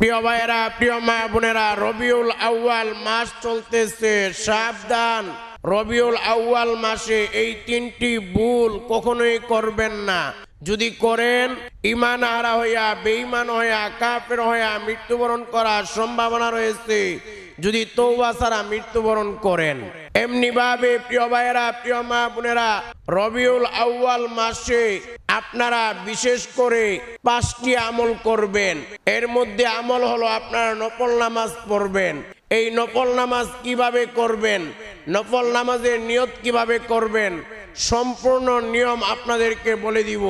প্রিয় ভাইয়েরা, প্রিয় মা বোনেরা, রবিউল আউয়াল মাস চলতেছে, সাবধান। রবিউল আউয়াল মাসে এই তিনটি ভুল কখনোই করবেন না। যদি করেন ইমান হারা হইয়া, বেঈমান হইয়া কাপের হইয়া মৃত্যুবরণ করার সম্ভাবনা রয়েছে। যদি তৌবা ছাড়া মৃত্যুবরণ করেন। এমনি ভাবে প্রিয় ভাইয়েরা, প্রিয় মা বোনেরা, রবিউল আউয়াল মাসে আপনারা বিশেষ করে পাঁচটি আমল করবেন। এর মধ্যে আমল হলো আপনারা নফল নামাজ পড়বেন। এই নফল নামাজ কীভাবে করবেন? নফল নামাজের নিয়ত কীভাবে করবেন? সম্পূর্ণ নিয়ম আপনাদেরকে বলে দিব।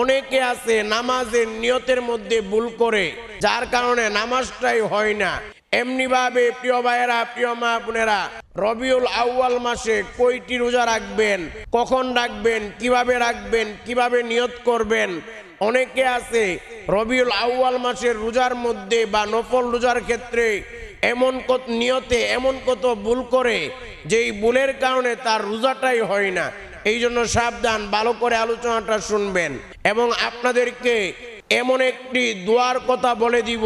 অনেকে আছে নামাজের নিয়তের মধ্যে ভুল করে, যার কারণে নামাজটাই হয় না। এমনি ভাবে প্রিয় ভাইয়েরা, প্রিয় মা বোনেরা, রবিউল আউয়াল মাসে কয়টি রোজা রাখবেন? কখন রাখবেন? কীভাবে রাখবেন? কীভাবে নিয়ত করবেন? অনেকে আছে রবিউল আউয়াল মাসের রোজার মধ্যে বা নফল রোজার ক্ষেত্রে এমন কত নিয়তে, এমন কত ভুল করে যেই ভুলের কারণে তার রোজাটাই হয় না। এই জন্য সাবধান, ভালো করে আলোচনাটা শুনবেন। এবং আপনাদেরকে এমন একটি দোয়ার কথা বলে দিব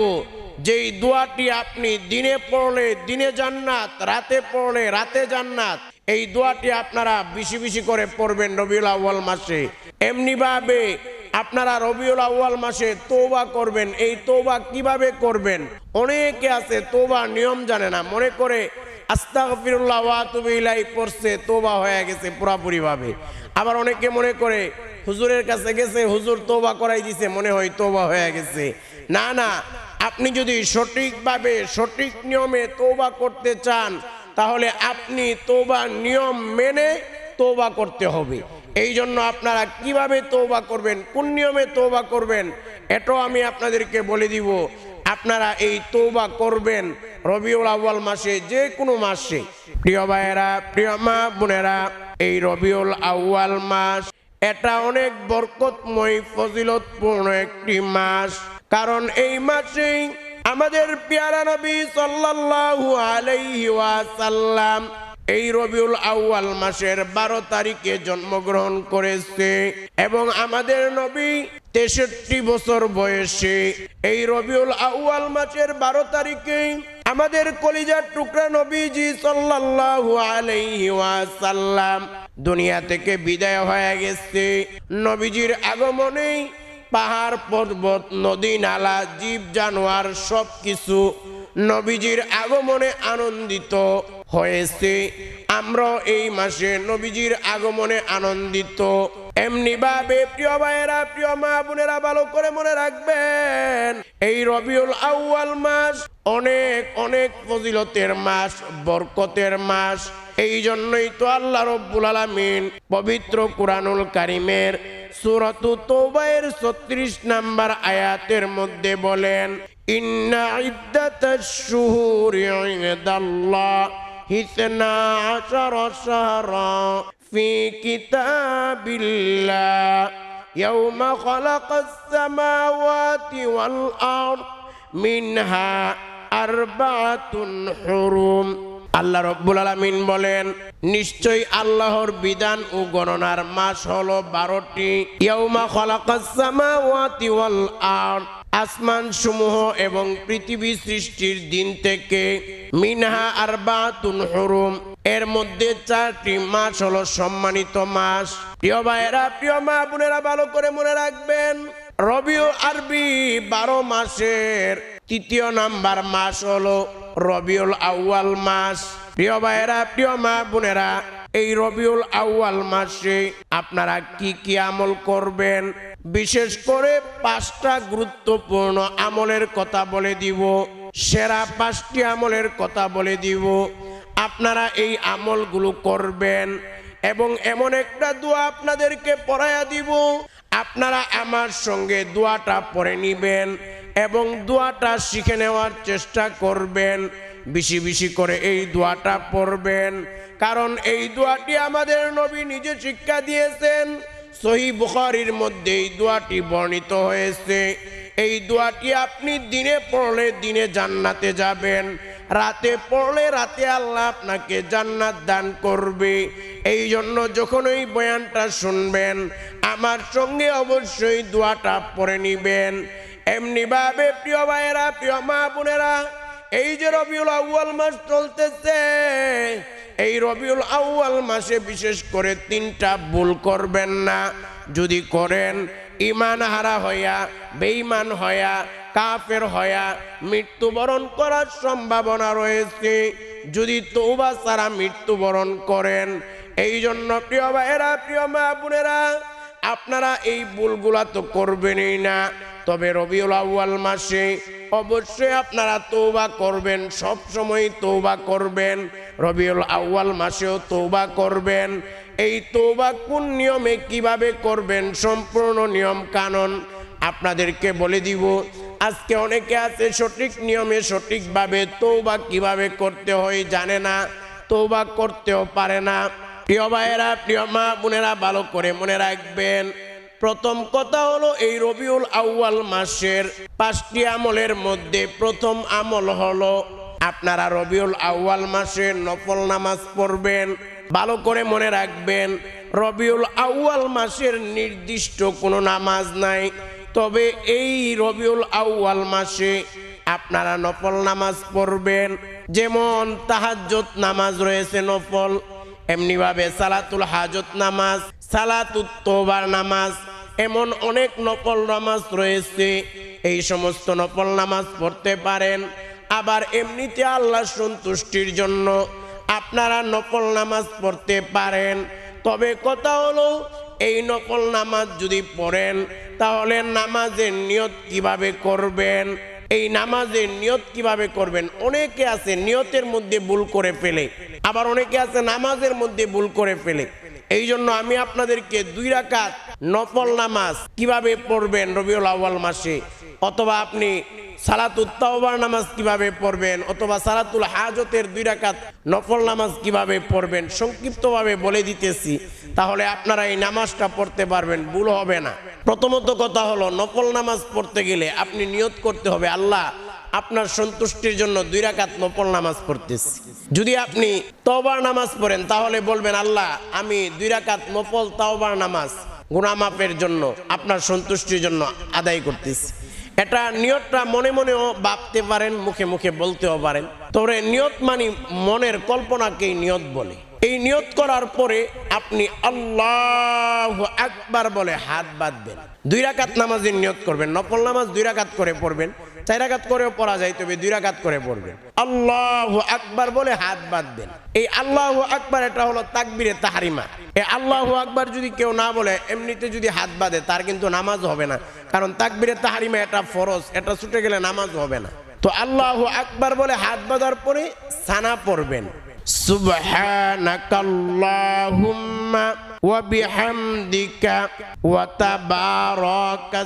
যেই দোয়াটি আপনি দিনে পড়লে, দিনে জান্নাত, রাতে পড়লে রাতে জান্নাত, এই দোয়াটি আপনারা বেশি বেশি করে পড়বেন রবিউল আউয়াল মাসে। এমনি ভাবে আপনারা রবিউল আউয়াল মাসে তৌবা করবেন। এই তৌবা কীভাবে করবেন? অনেকে আছে তোবা নিয়ম জানে না, মনে করে, আস্তাগফিরুল্লাহ ওয়া আতুবু ইলাইহি পড়ছে তৌবা হয়ে গেছে পুরাপুরি ভাবে। আবার অনেকে মনে করে, হুজুরের কাছে গেছে, হুজুর তৌবা করাই দিছে মনে হয় তৌবা হয়ে গেছে। না না আপনি যদি সঠিকভাবে, সঠিক নিয়মে তৌবা করতে চান, তাহলে আপনি তৌবা নিয়ম মেনে তৌবা করতে হবে। এই জন্য আপনারা কীভাবে তৌবা করবেন, কোন নিয়মে তৌবা করবেন, এটাও আমি আপনাদেরকে বলে দিব। আপনারা এই তৌবা করবেন রবিউল আউয়াল মাসে, যে কোনো মাসে। প্রিয় ভাইয়েরা, প্রিয় মা বোনেরা, এই রবিউল আউয়াল মাস, এটা অনেক বরকতময়, ফজিলতপূর্ণ একটি মাস। কারণ এই মাসেই আমাদের পেয়ারা নবী সাল্লাল্লাহু আলাইহি ওয়াসাল্লাম এই রবিউল আউয়াল মাসের বারো তারিখে জন্মগ্রহণ করেছে এবং আমাদের নবী তেষট্টি বছর বয়সে এই রবিউল আউয়াল মাসের বারো তারিখে আমাদের কলিজার টুকরা নবীজি সাল্লাল্লাহু আলাইহি ওয়াসাল্লাম দুনিয়া থেকে বিদায় হয়ে গেছে। নবীজির আগমনেই পাহাড়, পর্বত, নদী, নালা, জীব, জানোয়ার সব কিছু নবীজির আগমনে আনন্দিত হয়েছে। আমরা এই মাসে নবীজির আগমনে আনন্দিত। এমনি ভাবে প্রিয় ভাইয়েরা, প্রিয় মা বোনেরা, ভালো করে মনে রাখবেন, এই রবিউল আউয়াল মাস অনেক অনেক ফজিলতের মাস, বরকতের মাস। এই জন্যই তো আল্লাহ রব্বুল আলামিন পবিত্র কুরআনুল কারিমের সূরাতু তৌবায়ের 36 নাম্বার আয়াতের মধ্যে বলেন, ইন্না ইনদাল্লাহ, হিসনা আল্লাহ রব্বুল আলামিন বলেন, নিশ্চয়ই আল্লাহর বিধান ও গণনার মাস হলো বারোটি। আসমান সমূহ এবং পৃথিবী সৃষ্টির দিন থেকে। মিনহা আরবাতুন হুরুম, এর মধ্যে চারটি মাস হলো সম্মানিত মাস। প্রিয় ভাইয়েরা, প্রিয় মা বোনেরা, ভালো করে মনে রাখবেন রবিউ আরবি বারো মাসের তৃতীয় নাম্বার মাস হলো রবিউল আউয়াল মাস। প্রিয় ভাইয়েরা, প্রিয় মা বোনেরা, এই রবিউল আউয়াল মাসে আপনারা কি কি আমল করবেন? বিশেষ করে পাঁচটা গুরুত্বপূর্ণ আমলের কথা বলে দিব, সেরা পাঁচটি আমলের কথা বলে দিব। আপনারা এই আমলগুলো করবেন এবং এমন একটা দোয়া আপনাদেরকে পড়াইয়া দিব আপনারা আমার সঙ্গে দোয়াটা পড়ে নিবেন এবং দোয়াটা শিখে নেওয়ার চেষ্টা করবেন। বেশি বেশি করে এই দোয়াটা পড়বেন। কারণ এই দোয়াটি আমাদের নবী নিজে শিক্ষা দিয়েছেন। সহি বুখারির মধ্যে এই দোয়াটি বর্ণিত হয়েছে। এই দোয়াটি আপনি দিনে পড়লে দিনে জান্নাতে যাবেন। রাতে পড়লে রাতে আল্লাহ আপনাকে জান্নাত দান করবে। এই জন্য যখন ওই বয়ানটা শুনবেন, আমার সঙ্গে অবশ্যই দোয়াটা পড়ে নিবেন। এমনি ভাবে প্রিয় ভাইয়েরা, প্রিয় মা বোনেরা, এই যে রবিউল আউয়াল মাস চলতেছে, এই রবিউল আউয়াল মাসে বিশেষ করে তিনটা ভুল করবেন না। যদি করেন ইমান হারা হইয়া, বেঈমান হইয়া কাফের হইয়া মৃত্যুবরণ করার সম্ভাবনা রয়েছে। যদি তৌবা ছাড়া মৃত্যুবরণ করেন এই জন্য প্রিয় ভাইয়েরা, প্রিয় মা বোনেরা, আপনারা এই ভুলগুলা তো করবেনই না। তবে রবিউল আউয়াল মাসে অবশ্যই আপনারা তৌবা করবেন সব সময় তৌবা করবেন। রবিউল আউয়াল মাসেও তৌবা করবেন। এই তৌবা কোন নিয়মে কীভাবে করবেন, সম্পূর্ণ নিয়ম কানুন আপনাদেরকে বলে দিব। আজকে অনেকে আছে সঠিক নিয়মে সঠিকভাবে তৌবা কীভাবে করতে হয় জানে না তৌবা করতেও পারে না। প্রিয় ভাইয়েরা, প্রিয় মা বোনেরা, ভালো করে মনে রাখবেন, প্রথম কথা হলো এই রবিউল আউয়াল মাসের পাঁচটি আমলের মধ্যে প্রথম আমল হলো আপনারা রবিউল আউয়াল মাসে নফল নামাজ পড়বেন। ভালো করে মনে রাখবেন, রবিউল আউয়াল মাসের নির্দিষ্ট কোনো নামাজ নাই। তবে এই রবিউল আউয়াল মাসে আপনারা নফল নামাজ পড়বেন। যেমন তাহাজ্জত নামাজ রয়েছে নফল, এমনিভাবে সালাতুল হাজত নামাজ, সালাতুত তোবার নামাজ, এমন অনেক নফল নামাজ রয়েছে। এই সমস্ত নফল নামাজ পড়তে পারেন। আবার এমনিতে আল্লাহ সন্তুষ্টির জন্য আপনারা নফল নামাজ পড়তে পারেন। তবে কথা হলো এই নকল নামাজ যদি পড়েন, তাহলে নামাজের নিয়ত কীভাবে করবেন? এই নামাজের নিয়ত কীভাবে করবেন? অনেকে আছে নিয়তের মধ্যে ভুল করে ফেলে, আবার অনেকে আছে নামাজের মধ্যে ভুল করে ফেলে। এই জন্য আমি আপনাদেরকে দুই রাকাত নফল নামাজ কীভাবে পড়বেন রবিউল আউয়াল মাসে? অথবা আপনি সালাতুল তাওবার নামাজ কীভাবে পড়বেন? অথবা সালাতুল হাজতের দুই রাকাত নফল নামাজ কীভাবে পড়বেন? সংক্ষিপ্তভাবে বলে দিতেছি, তাহলে আপনারা এই নামাজটা পড়তে পারবেন, ভুল হবে না। প্রথমত কথা হলো, নফল নামাজ পড়তে গেলে আপনি নিয়ত করতে হবে, আল্লাহ আপনার সন্তুষ্টির জন্য দুই রাকাত নফল নামাজ পড়তেছি। যদি আপনি তওবার নামাজ পড়েন, তাহলে বলবেন, আল্লাহ, আমি দুই রাকাত নফল তাওবার নামাজ গুনামাপের জন্য আপনার সন্তুষ্টির জন্য আদায় করতেছি। এটা নিয়তটা মনে মনেও ভাবতে পারেন, মুখে মুখে বলতেও পারেন। তবে নিয়ত মানে মনের কল্পনাকেই নিয়ত বলে। এই নিয়ত করার পরে আপনি আল্লাহ একবার বলে হাত বাঁধবেন। দুই রাকাত নামাজের নিয়ত করবেন, নফল নামাজ দুই রাকাত করে পড়বেন। চার আঘাত করেও পড়া যায়, তবে দুই রাকাত করে পড়বেন আল্লাহ আকবার বলে হাত বাঁধবেন। এই আল্লাহ আকবার এটা হলো তাকবিরে তাহারিমা। এই আল্লাহ আকবার যদি কেউ না বলে, এমনিতে যদি হাত বাঁধে, তার কিন্তু নামাজ হবে না। কারণ তাকবিরে তাহারিমা এটা ফরজ, এটা ছুটে গেলে নামাজ হবে না। তো আল্লাহ আকবার বলে হাত বাঁধার পরে সানা পড়বেন। সুবহানাকাল্লাহুম্মা ওয়া বিহামদিকা ওয়া তাবারাকা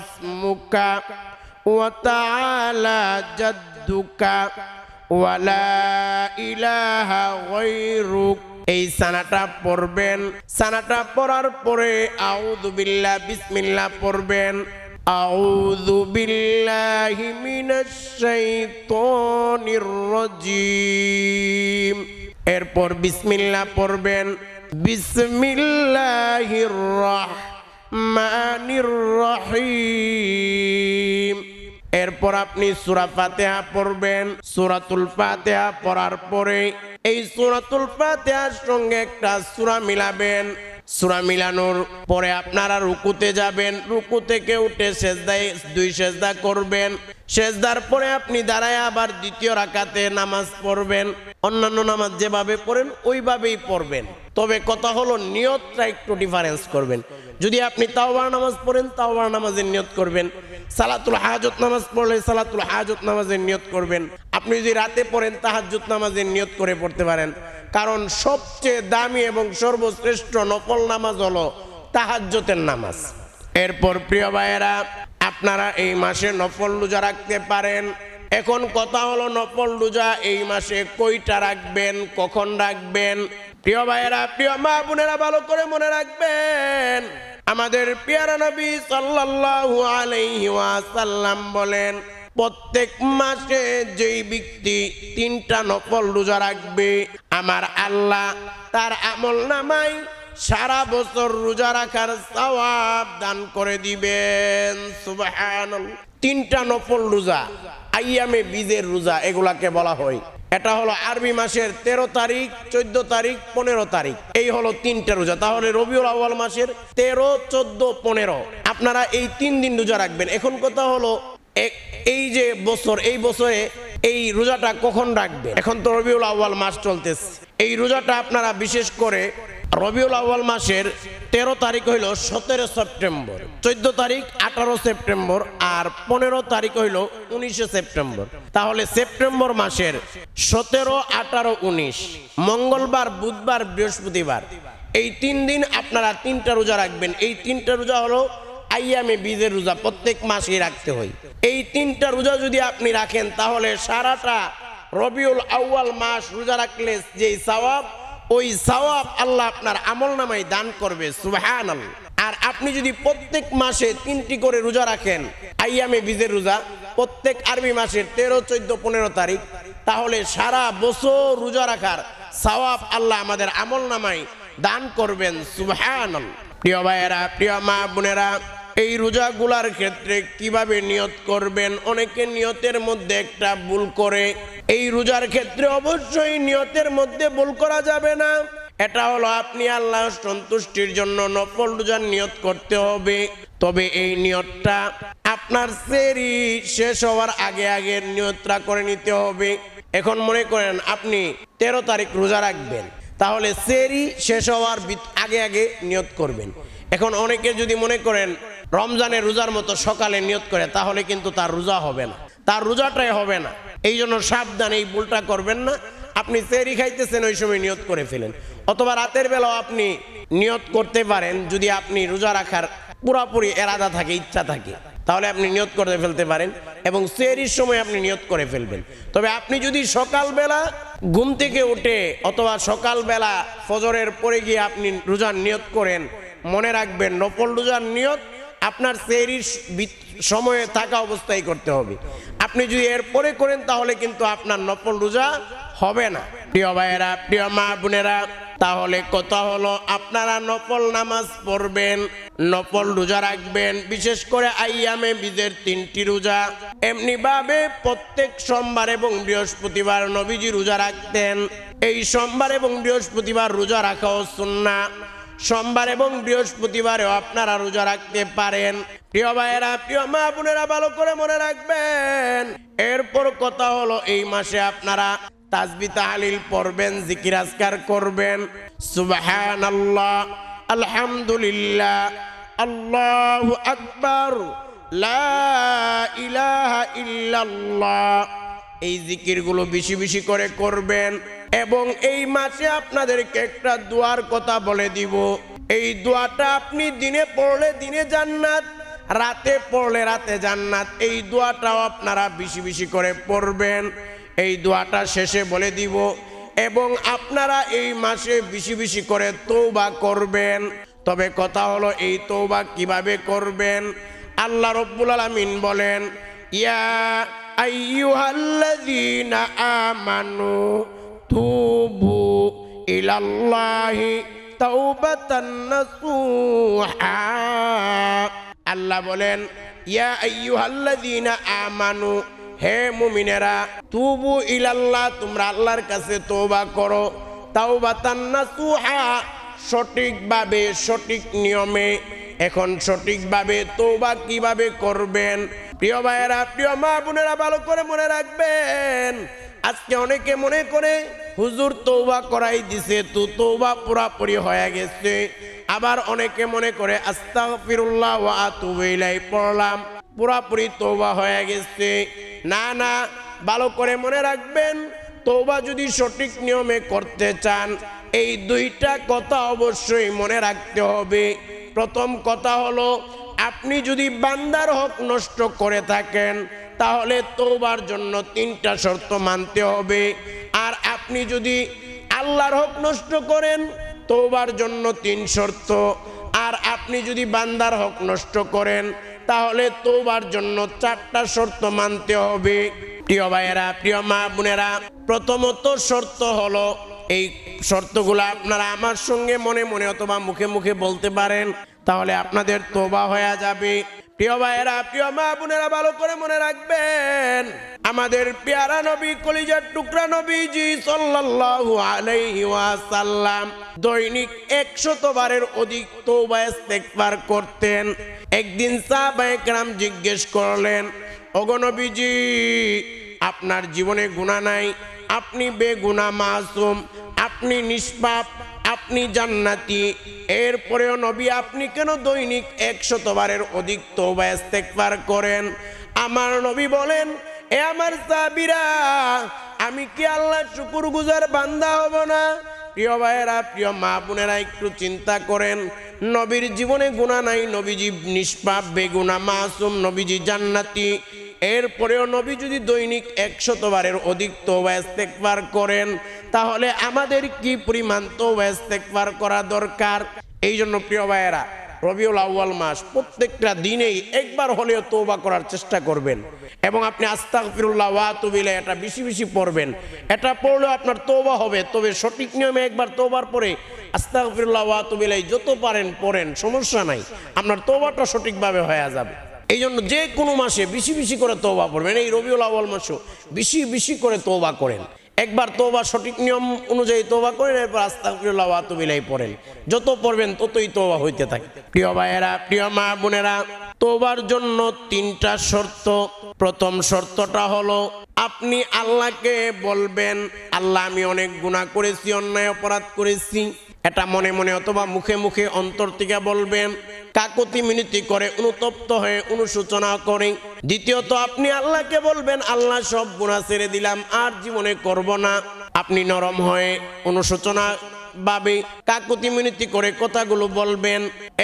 জাদ্দুকা ওয়া লা ইলাহা গায়রুক। এই সানাটা পড়বেন। সানাটা পড়ার পরে আউযু বিল্লাহ, বিসমিল্লাহ পড়বেন। আউযু বিল্লাহি মিনাশ শাইতানির রাজিম। এরপর বিসমিল্লাহ পড়বেন। বিসমিল্লাহির রহমানির রহিম এরপর আপনি সূরা ফাতিহা পড়বেন। সূরাতুল ফাতিহা পড়ার পরে এই সূরাতুল ফাতিহার সঙ্গে একটা সুরা মিলাবেন। সুরা মিলানোর পরে আপনারা রুকুতে যাবেন। রুকু থেকে উঠে সেজদায় দুই সেজদা করবেন। সেজদার পরে আপনি দাঁড়ায় আবার দ্বিতীয় রাকাতে নামাজ পড়বেন। অন্যান্য নামাজ যেভাবে পড়েন, ওইভাবেই পড়বেন। তবে কথা হলো নিয়তটা একটু ডিফারেন্স করবেন। যদি আপনি তাওবার নামাজ পড়েন, তাওবার নামাজের নিয়ত করবেন। সালাতুল হাজত নামাজ পড়লে সালাতুল হাজত নামাজের নিয়ত করবেন। আপনি যদি রাতে পড়েন, তাহাজ্জুদ নামাজের নিয়ত করে পড়তে পারেন। কারণ সবচেয়ে দামি এবং সর্বশ্রেষ্ঠ নফল নামাজ হলো তাহাজ্জতের নামাজ। এরপর প্রিয় ভাইয়েরা, আপনারা এই মাসে নফল রোজা রাখতে পারেন। এখন কথা হলো নফল রোজা এই মাসে কইটা রাখবেন, কখন রাখবেন? প্রিয় ভাইয়েরা, প্রিয় মা বোনেরা, ভালো করে মনে রাখবেন, আমাদের পিয়ারা নবী সাল্লাল্লাহু আলাইহি ওয়াসাল্লাম বলেন, প্রত্যেক মাসে যেই ব্যক্তি তিনটা নফল রোজা রাখবে, আমার আল্লাহ তার আমল নামাই সারা বছর রোজা রাখার সওয়াব দান করে দিবেন। সুবহানাল্লাহ। তিনটা নফল রোজা আইয়ামে বীজের রোজা, এগুলাকে বলা হয়। এটা হলো আরবি মাসের তেরো তারিখ, চোদ্দ তারিখ, পনেরো তারিখ। এই হলো তিনটা রোজা। তাহলে রবিউল আওয়াল মাসের তেরো, চোদ্দ, পনেরো। আপনারা এই তিন দিন রোজা রাখবেন। এখন কথা হলো এই যে বছর, এই বছরে এই রোজাটা কখন রাখবেন? এখন তো রবিউল আওয়াল মাস চলতেছে। এই রোজাটা আপনারা বিশেষ করে রবিউল আউয়াল মাসের তেরো তারিখ হইল সতেরো সেপ্টেম্বর, চোদ্দ তারিখ আঠারো সেপ্টেম্বর আর পনেরো তারিখ হইল উনিশে সেপ্টেম্বর। তাহলে সেপ্টেম্বর মাসের সতেরো, আঠারো, উনিশ, মঙ্গলবার, বুধবার, বৃহস্পতিবার, এই তিন দিন আপনারা তিনটা রোজা রাখবেন। এই তিনটা রোজা হলো আইয়ামে বীজের রোজা, প্রত্যেক মাসেই রাখতে হয়। এই তিনটা রোজা যদি আপনি রাখেন, তাহলে সারাটা রবিউল আউয়াল মাস রোজা রাখলে যে সওয়াব ওই সওয়াব আল্লাহ আপনার আমল নামায় দান করবে সুবহান আর আপনি যদি প্রত্যেক মাসে তিনটি করে রোজা রাখেন, আইয়ামে বীজের রোজা, প্রত্যেক আরবি মাসের তেরো, চোদ্দ, পনেরো তারিখ, তাহলে সারা বছর রোজা রাখার সওয়াব আল্লাহ আমাদের আমল নামায় দান করবেন সুবহান প্রিয় ভাইয়েরা, প্রিয় মা বোনেরা এই রোজাগুলার ক্ষেত্রে কীভাবে নিয়ত করবেন? অনেকে নিয়তের মধ্যে একটা ভুল করে। এই রোজার ক্ষেত্রে অবশ্যই নিয়তের মধ্যে ভুল করা যাবে না। এটা হলো আপনি আল্লাহ সন্তুষ্টির জন্য নফল রোজার নিয়ত করতে হবে। তবে এই নিয়তটা আপনার সেরি শেষ হওয়ার আগে আগে নিয়তটা করে নিতে হবে। এখন মনে করেন আপনি তেরো তারিখ রোজা রাখবেন। তাহলে সেরি শেষ হওয়ার আগে আগে নিয়ত করবেন। এখন অনেকে যদি মনে করেন রমজানের রোজার মতো সকালে নিয়ত করে, তাহলে কিন্তু তার রোজা হবে না। তার রোজাটাই হবে না। এই জন্য সাবধান এই ভুলটা করবেন না। আপনি সেরি খাইতেছেন, ওই সময় নিয়ত করে ফেলেন। অথবা রাতের বেলাও আপনি নিয়ত করতে পারেন, যদি আপনি রোজা রাখার পুরাপুরি এরাদা থাকে, ইচ্ছা থাকে, তাহলে আপনি নিয়ত করে ফেলতে পারেন এবং সেরির সময় আপনি নিয়ত করে ফেলবেন। তবে আপনি যদি সকালবেলা ঘুম থেকে উঠে অথবা সকালবেলা ফজরের পরে গিয়ে আপনি রোজার নিয়ত করেন মনে রাখবেন, নফল রোজার নিয়ত আপনার সেরির সময়ে থাকা অবস্থায় করতে হবে। আপনি যদি এরপরে করেন, তাহলে কিন্তু আপনার নফল রোজা হবে না। প্রিয় ভাইয়েরা, প্রিয় মা বোনেরা, তাহলে কথা হলো, আপনারা নফল নামাজ পড়বেন, নফল রোজা রাখবেন, বিশেষ করে আইয়ামে বীজের তিনটি রোজা। এমনি ভাবে প্রত্যেক সোমবার এবং বৃহস্পতিবার নবীজি রোজা রাখতেন। এই সোমবার এবং বৃহস্পতিবার রোজা রাখাও সুন্না সোমবার এবং বৃহস্পতিবারেও আপনারা রোজা রাখতে পারেন। প্রিয় ভাইয়েরা, প্রিয় মা বোনেরা, ভালো করে মনে রাখবেন। এরপর কথা হলো, এই মাসে আপনারা তাজবি তাহলিল পড়বেন, জিকির আজকার করবেন। সুবহান আল্লাহ আলহামদুলিল্লাহ, আল্লাহু আকবার ইলাহা ইল্লাল্লাহ। এই জিকিরগুলো বেশি বেশি করে করবেন। এবং এই মাসে আপনাদেরকে একটা দোয়ার কথা বলে দিব। এই দোয়াটা আপনি দিনে পড়লে দিনে জান্নাত, রাতে পড়লে রাতে জান্নাত। এই দোয়াটাও আপনারা বেশি বেশি করে পড়বেন। এই দোয়াটা শেষে বলে দিব। এবং আপনারা এই মাসে বেশি বেশি করে তৌবা করবেন। তবে কথা হলো, এই তৌবা কীভাবে করবেন? আল্লাহ রব্বুল আলামিন বলেন, ইয়া আইয়ুহাল্লাযীনা আমানু তুবু ইলাল্লাহি তাওবাতান নাসুহা আল্লাহ বলেন, ইয়া আইয়ুহাল্লাযীনা আমানু, হে মুমিনেরা, তুবু ইলাল্লাহ, তোমরা আল্লাহর কাছে তওবা করো। তাওবাতান নাসুহা, সঠিকভাবে, সঠিক নিয়মে। এখন সঠিকভাবে তৌবা কীভাবে করবেন? প্রিয় ভাইয়েরা, প্রিয় মা বোনেরা, ভালো করে মনে রাখবেন। আজকে অনেকে মনে করে, হুজুর তৌবা করাই দিছে, তো তৌবা পুরাপুরি হয়ে গেছে। আবার অনেকে মনে করে, আস্তাগফিরুল্লাহ ওয়া আতুবু ইলাই পড়লাম, পুরাপুরি তৌবা হয়ে গেছে। না না, ভালো করে মনে রাখবেন তৌবা যদি সঠিক নিয়মে করতে চান, এই দুইটা কথা অবশ্যই মনে রাখতে হবে। প্রথম কথা হলো, আপনি যদি বান্দার হক নষ্ট করে থাকেন তাহলে তৌবার জন্য তিনটা শর্ত মানতে হবে। আর আপনি যদি আল্লাহর হক নষ্ট করেন তৌবার জন্য তিন শর্ত। আর আপনি যদি বান্দার হক নষ্ট করেন, তাহলে তৌবার জন্য চারটা শর্ত মানতে হবে। প্রিয় ভাইয়েরা, প্রিয় মা বোনেরা, প্রথমত শর্ত হলো, এই শর্তগুলো আপনারা আমার সঙ্গে মনে মনে অথবা মুখে মুখে বলতে পারেন, তাহলে আপনাদের তোবা হয়ে যাবে। প্রিয় ভাইয়েরা, প্রিয় মা বোনেরা, ভালো করে মনে রাখবেন, আমাদের পেয়ারা নবী, কলিজার টুকরা নবীজি সাল্লাল্লাহু আলাইহি ওয়াসাল্লাম দৈনিক একশত বারের অধিক তওবা ইস্তেগফার করতেন। একদিন সাহাবায়ে কেরাম জিজ্ঞেস করলেন, ওগো নবীজি, আপনার জীবনে গুনাহ নাই? আপনি বেগুনা মাসুম, আপনি নিষ্পাপ আপনি জান্নাতি। এরপরেও নবী, আপনি কেন দৈনিক একশত বারের অধিক তওবা ইস্তেগফার করেন? আমার নবী বলেন, এ আমার সাবিরা আমি কি আল্লাহ শুকুর গুজার বান্দা হব না? প্রিয় ভাইয়েরা, প্রিয় মা বোনেরা, একটু চিন্তা করেন। নবীর জীবনে গুণা নাই, নবীজি নিষ্পাপ বেগুনা মাসুম, নবীজি জান্নাতি। এরপরেও নবী যদি দৈনিক একশতবারের অধিক তওবা ইস্তেগফার করেন, তাহলে আমাদের কি পরিমাণ তওবা ইস্তেগফার করা দরকার? এই জন্য প্রিয় ভাইয়েরা, রবিউল আউয়াল মাস প্রত্যেকটা দিনেই একবার হলেও তওবা করার চেষ্টা করবেন এবং আপনি আস্তাগফিরুল্লাহ ওয়া তুবিলা এটা বেশি বেশি পড়বেন। এটা পড়লেও আপনার তওবা হবে, তবে সঠিক নিয়মে একবার তওবার পরে আস্তাগফিরুল্লাহ ওয়া তুবিলাই যত পারেন পড়েন, সমস্যা নাই, আপনার তওবাটা সঠিকভাবে হয়ে যাবে। এই জন্য যে কোনো মাসে বেশি বেশি করে তোবা পড়বেন এই রবিউল আউয়াল মাসেও বেশি বেশি করে তোবা করেন। একবার তওবা সঠিক নিয়ম অনুযায়ী তওবা করেন, এরপর তুবিলাই পড়েন। যত পড়বেন ততই তোবা হইতে থাকে। প্রিয় ভাইয়েরা, প্রিয় মা বোনেরা তোবার জন্য তিনটা শর্ত। প্রথম শর্তটা হলো, আপনি আল্লাহকে বলবেন, আল্লাহ, আমি অনেক গুণা করেছি, অন্যায় অপরাধ করেছি। এটা মনে মনে অথবা মুখে মুখে অন্তর থেকে বলবেন কাকতি মিনতি করে, অনুতপ্ত হয়ে অনুশোচনা করে। দ্বিতীয়ত, আপনি আল্লাহকে বলবেন, আল্লাহ সব গুণা ছেড়ে দিলাম, আর জীবনে করব না। আপনি নরম হয়ে অনুশোচনা ভাবে কাকুতি মিনতি করে কথাগুলো বলবেন।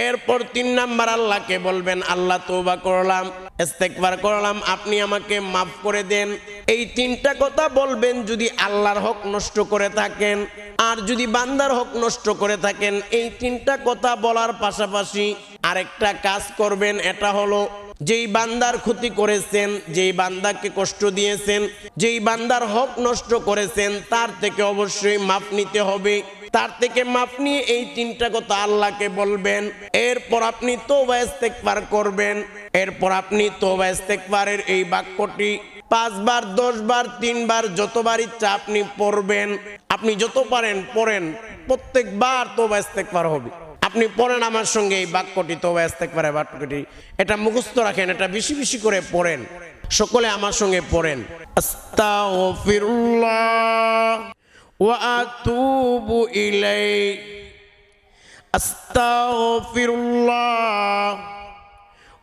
এরপর তিন নাম্বার আল্লাহকে বলবেন, আল্লাহ তৌবা করলাম ইস্তেকবার করলাম, আপনি আমাকে মাফ করে দেন। এই তিনটা কথা বলবেন যদি আল্লাহর হক নষ্ট করে থাকেন। আর যদি বান্দার হক নষ্ট করে থাকেন, এই তিনটা কথা বলার পাশাপাশি আরেকটা কাজ করবেন, এটা হলো যেই বান্দার ক্ষতি করেছেন, যেই বান্দাকে কষ্ট দিয়েছেন, যেই বান্দার হক নষ্ট করেছেন, তার থেকে অবশ্যই মাপ নিতে হবে। তার থেকে মাপ নিয়ে এই তিনটা কথা আল্লাহকে বলবেন। এরপর আপনি তোবা ইস্তেকবার করবেন। এরপর আপনি তোবা ইস্তেকবারের এই বাক্যটি পাঁচবার, দশবার, তিনবার যতবার ইচ্ছা আপনি পড়বেন। আপনি যত পারেন, পড়েন। প্রত্যেকবার তোবা ইস্তেকবার হবে। আপনি পড়েন আমার সঙ্গে এই বাক্যটি তোবা ইস্তেকবারের বাক্যটি। এটা মুখস্থ রাখেন, এটা বেশি বেশি করে পড়েন। সকলে আমার সঙ্গে পড়েন। আস্তাগফিরুল্লাহ ওয়া আতুবু ইলাইহি। আস্তাগফিরুল্লাহ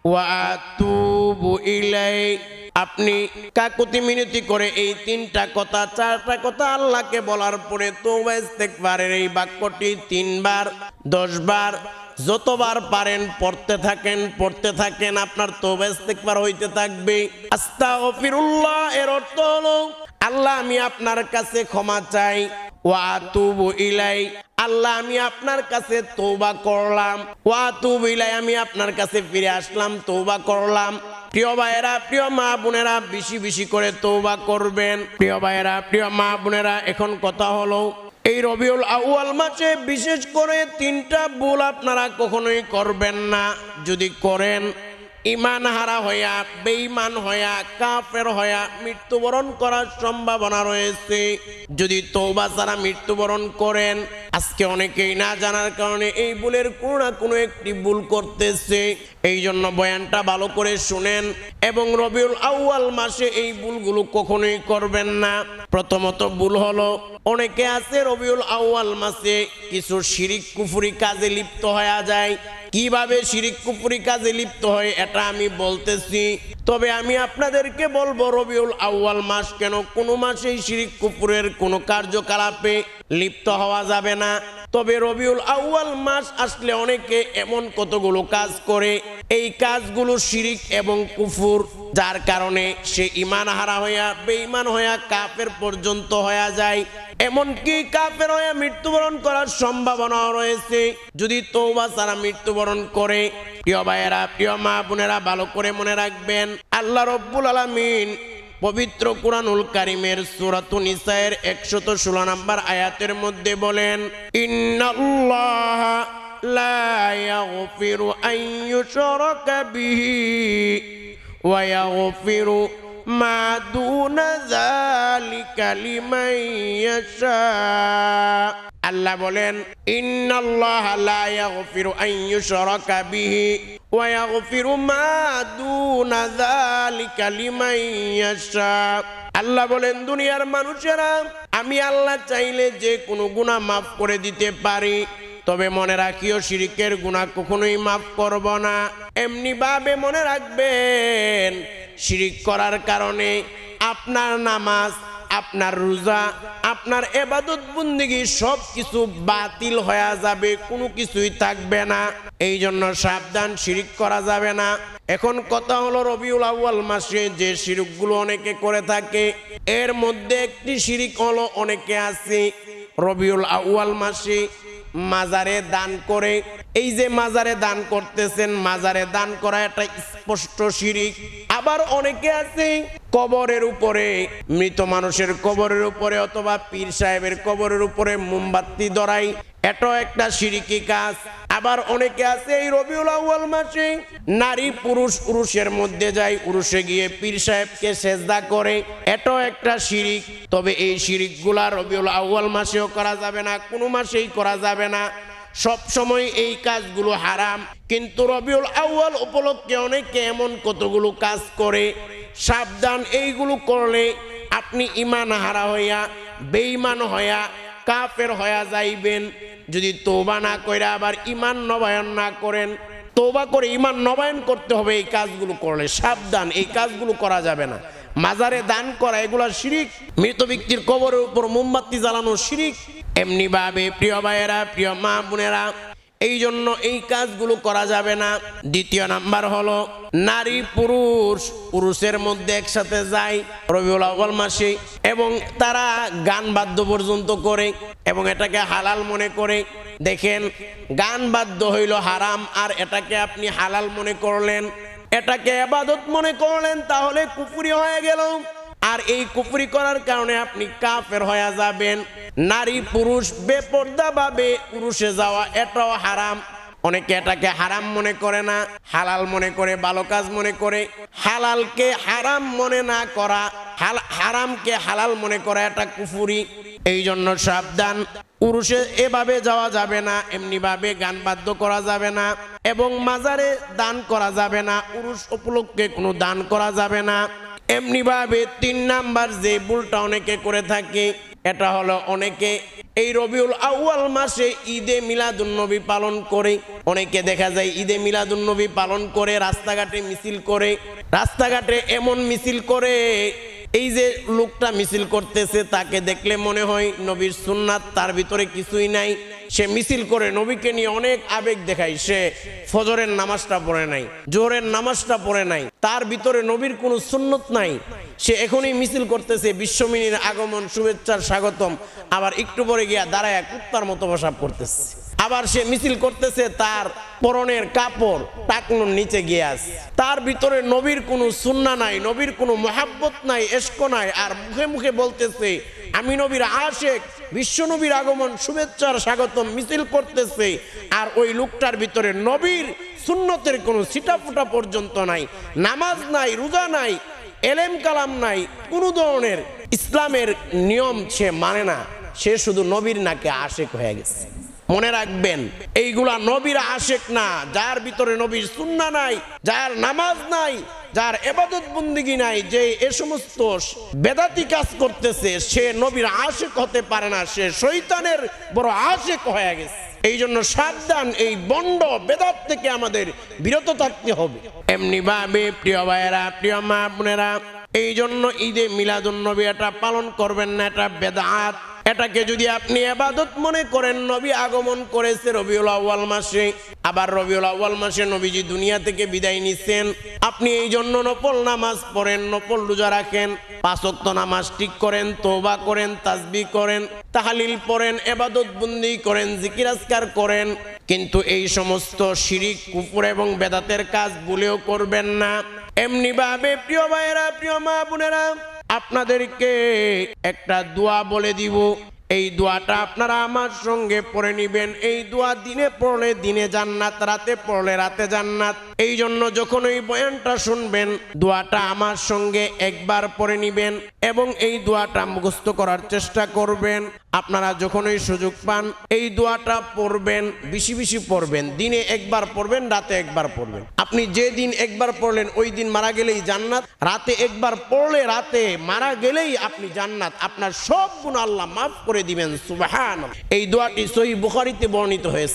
ওয়া আতুবু ইলাইহি। আপনি কাকুতি মিনতি করে এই তিনটা কথা, চারটা কথা আল্লাহকে বলার পরে তওবা ইস্তেগফারের এই বাক্যটি তিনবার, দশবার, যতবার পারেন পড়তে থাকেন পড়তে থাকেন, আপনার তওবা ইস্তেগফার হইতে থাকবে। আস্তাগফিরুল্লাহ এর অর্থ হলো, আল্লাহ আমি আপনার কাছে ক্ষমা চাই আল্লাহ আমি আপনার কাছে তৌবা করলাম, ওয়া তুবু ইলাই, আমি আপনার কাছে ফিরে আসলাম তৌবা করলাম। প্রিয় ভাইয়েরা, প্রিয় মা বোনেরা, বেশি বেশি করে তৌবা করবেন। প্রিয় ভাইয়েরা, প্রিয় মা বোনেরা, এখন কথা হলো, এই রবিউল আউয়াল মাসে বিশেষ করে তিনটা ভুল আপনারা কখনোই করবেন না। যদি করেন ইমান হারা হইয়া, বেঈমান হইয়া, কাফের হইয়া মৃত্যুবরণ করার সম্ভাবনা রয়েছে। যদি তৌবা ছাড়া মৃত্যুবরণ করেন, আজকে অনেকেই না জানার কারণে এই ভুলের কোনো না কোনো একটি ভুল করতেছে। এই জন্য বয়ানটা ভালো করে শুনেন এবং রবিউল আউয়াল মাসে এই ভুলগুলো কখনোই করবেন না। প্রথমত ভুল হলো, অনেকে আছে রবিউল আউয়াল মাসে কিছু শিরিক কুফুরি কাজে লিপ্ত হয়ে যায় কীভাবে শিরিক কুপুরি কাজে লিপ্ত হয় এটা আমি বলতেছি। তবে আমি আপনাদেরকে বলব, রবিউল আউয়াল মাস কেন কোনো মাসেই শিরিক কুপুরের কোনো কার্যকলাপে লিপ্ত হওয়া যাবে না? তবে রবিউল আউয়াল মাস আসলে অনেকে এমন কতগুলো কাজ করে, এই কাজগুলো শিরিক এবং কুফুর, যার কারণে সে ইমান হারা হইয়া, বেঈমান হইয়া কাফের পর্যন্ত হইয়া যায়। এমনকি কাফের হয়ে মৃত্যুবরণ করার সম্ভাবনাও রয়েছে। যদি তোবা সারা মৃত্যুবরণ করে, প্রিয় ভাইয়েরা, প্রিয় মা বোনেরা, ভালো করে মনে রাখবেন, আল্লাহ রব্বুল আলমিন পবিত্র কুরআনুল কারিমের সূরাতু নিসায়ের 116 নম্বর আয়াতের মধ্যে বলেন, ইন্নাল্লাহ লা বিহি ওয়া ইয়াগফিরু ما دون ذلك لمن يشاء আল্লাহ বলেন ইন্নাল্লাহ লা ইয়াগফিরু আন ইউশরাকা বিহি ওয়া ইয়াগফিরু মা দুনা যালিকা লিমান ইয়াশা আল্লাহ বলেন দুনিয়ার মানুষেরা আমি আল্লাহ চাইলে যে কোনো গুনাহ মাফ করে দিতে পারি তবে মনে রাখিও, শিরিকের গুনাহ কখনোই মাফ করব না। এমনি ভাবে মনে রাখবেন, শিরিক করার কারণে আপনার নামাজ, আপনার রোজা, আপনার এবাদত বন্দিগি সব কিছু বাতিল হয়ে যাবে, কোনো কিছুই থাকবে না। এই জন্য সাবধান, শিরিক করা যাবে না। এখন কথা হলো রবিউল আউয়াল মাসে যে শিরিকগুলো অনেকে করে থাকে, এর মধ্যে একটি শিরিক হলো অনেকে আছে রবিউল আউয়াল মাসে মাজারে দান করে। এই যে মাজারে দান করতেছেন, মাজারে দান করা একটা স্পষ্ট শিরিক। আবার অনেকে আছে কবরের উপরে, মৃত মানুষের কবরের উপরে অথবা পীর সাহেবের কবরের উপরে মোমবাতি ধরাই এটাও একটা সিরিকি কাজ। আবার অনেকে আছে, এই রবিউল আউয়াল মাসে নারী পুরুষ পুরুষের মধ্যে যায় পুরুষে গিয়ে পীর সাহেবকে সেজদা করে। এটাও একটা শিরিক, তবে এই শিরিকগুলা রবিউল আউয়াল মাসেও করা যাবে না, কোনো মাসেই করা যাবে না। সব সময় এই কাজগুলো হারাম, কিন্তু রবিউল আউয়াল উপলক্ষে অনেকে এমন কতগুলো কাজ করে, সাবধান এইগুলো করলে আপনি ইমান হারা হইয়া, বেঈমান হইয়া কাফের হইয়া যাইবেন। যদি তোবা না কইরা আবার ইমান নবায়ন না করেন তোবা করে ইমান নবায়ন করতে হবে, এই কাজগুলো করলে সাবধান, এই কাজগুলো করা যাবে না। মাজারে দান করা, এগুলা শিরিক। মৃত ব্যক্তির কবরের উপর মোমবাতি জ্বালানো শিরিক। এমনি ভাবে প্রিয় ভাইয়েরা, প্রিয় মা বোনেরা এই জন্য এই কাজগুলো করা যাবে না। দ্বিতীয় নাম্বার হলো, নারী পুরুষ, পুরুষের মধ্যে একসাথে যায় রবিউল আউয়াল মাসে এবং তারা গান বাদ্য পর্যন্ত করে এবং এটাকে হালাল মনে করে। দেখেন, গান বাদ্য হইল হারাম, আর এটাকে আপনি হালাল মনে করলেন, এটাকে আবাদত মনে করলেন, তাহলে কুপুরি হয়ে গেল। আর এই কুপুরি করার কারণে আপনি কাফের হয়ে যাবেন। নারী, পুরুষ বেপর্দা ভাবে পুরুষে যাওয়া এটাও হারাম। অনেকে এটাকে হারাম মনে করে না, হালাল মনে করে, ভালো কাজ মনে করে। হালালকে হারাম মনে না করা হারামকে হালাল মনে করা এটা কুফুরি। এই জন্য সাবধান। পুরুষে এভাবে যাওয়া যাবে না এমনি ভাবে গান বাদ্য করা যাবে না, এবং মাজারে দান করা যাবে না, পুরুষ উপলক্ষে কোনো দান করা যাবে না। এমনি ভাবে তিন নাম্বার যে ভুলটা অনেকে করে থাকে এটা হলো অনেকে এই রবিউল আউয়াল মাসে ঈদে মিলাদুন্নবী পালন করে, অনেকে দেখা যায় ঈদে মিলাদুন্নবী পালন করে, রাস্তাঘাটে মিছিল করে, রাস্তাঘাটে এমন মিছিল করে, এই যে লোকটা মিছিল করতেছে তাকে দেখলে মনে হয় নবীর সুন্নাত তার ভিতরে কিছুই নাই। সে মিছিল করে নবীকে নিয়ে অনেক আবেগ দেখায়। সে ফজরের নামাজটা পড়ে নাই জোরের নামাজটা পড়ে নাই। তার ভিতরে নবীর কোনো সুন্নত নাই। সে এখনই মিছিল করতেছে, বিশ্বমিনীর আগমন, শুভেচ্ছার স্বাগতম। আবার একটু পরে গিয়া দাঁড়ায় কুত্তার মতো বসাব করতেছে। আবার সে মিছিল করতেছে, তার পরনের কাপড় টাকনুর নিচে গিয়ে আস তার ভিতরে নবীর কোনো সুন্না নাই, নবীর কোনো মহাব্বত নাই এস্ক নাই, আর মুখে মুখে বলতেছে আমি নবীর আশেক, বিশ্ব নবীর আগমন, শুভেচ্ছার স্বাগতম, মিছিল করতেছে। আর ওই লোকটার ভিতরে নবীর সুন্নতের কোনো সিটাফুটা পর্যন্ত নাই। নামাজ নাই, রোজা নাই, এলেম কালাম নাই, কোনো ধরনের ইসলামের নিয়ম সে মানে না। সে শুধু নবীর নাকে আশেক হয়ে গেছে। মনে রাখবেন, এইগুলা নবীর আশেক না, যার ভিতরে নবীর সুন্না নাই, যার নামাজ নাই যার এবাদত বন্দিগি নাই, যে এ সমস্ত বেদাতি কাজ করতেছে, সে নবীর আশেক হতে পারে না, সে শৈতানের বড় আশেক হয়ে গেছে। এই জন্য সাবধান, এই বন্ড বেদাত থেকে আমাদের বিরত থাকতে হবে। এমনি ভাবে, প্রিয় ভাইয়েরা, প্রিয় মা বোনেরা এই জন্য ঈদে মিলাদুন্নবী এটা পালন করবেন না, এটা বেদাত। এটাকে যদি আপনি আবাদত মনে করেন, নবী আগমন করেছে রবিউল আউয়াল মাসে। আবার রবিউল আউয়াল মাসে নবীজি দুনিয়া থেকে বিদায় নিচ্ছেন আপনি এই জন্য নফল নামাজ পড়েন, নফল রোজা রাখেন পাঁচক্ত নামাজ ঠিক করেন তোবা করেন তাসবি করেন, তাহালিল পড়েন এবাদত বন্দি করেন জিকিরাজকার করেন। কিন্তু এই সমস্ত শিরিক কুপুর এবং বেদাতের কাজ বলেও করবেন না। এমনি ভাবে প্রিয় ভাইয়েরা, প্রিয় মা বোনেরা আপনাদেরকে একটা দোয়া বলে দিব। এই দোয়াটা আপনারা আমার সঙ্গে পড়ে নিবেন। এই দোয়া দিনে পড়লে দিনে জান্নাত, রাতে পড়লে রাতে জান্নাত। এই জন্য যখন ওই বয়ানটা শুনবেন, দোয়াটা আমার সঙ্গে একবার পড়ে নিবেন এবং এই দোয়াটা মুখস্থ করার চেষ্টা করবেন। আপনারা যখনই সুযোগ পান, এই দোয়াটা পড়বেন, বেশি বেশি পড়বেন। দিনে একবার পড়বেন, রাতে একবার পড়বেন। আপনি যে দিন একবার পড়লেন, ওই দিন মারা গেলেই জান্নাত। রাতে একবার পড়লে রাতে মারা গেলেই আপনি জান্নাত। আপনার সব গুণ আল্লাহ মাফ করে দিবেন সুবাহান এই দোয়াটি সহি বুখারিতে বর্ণিত হয়েছে।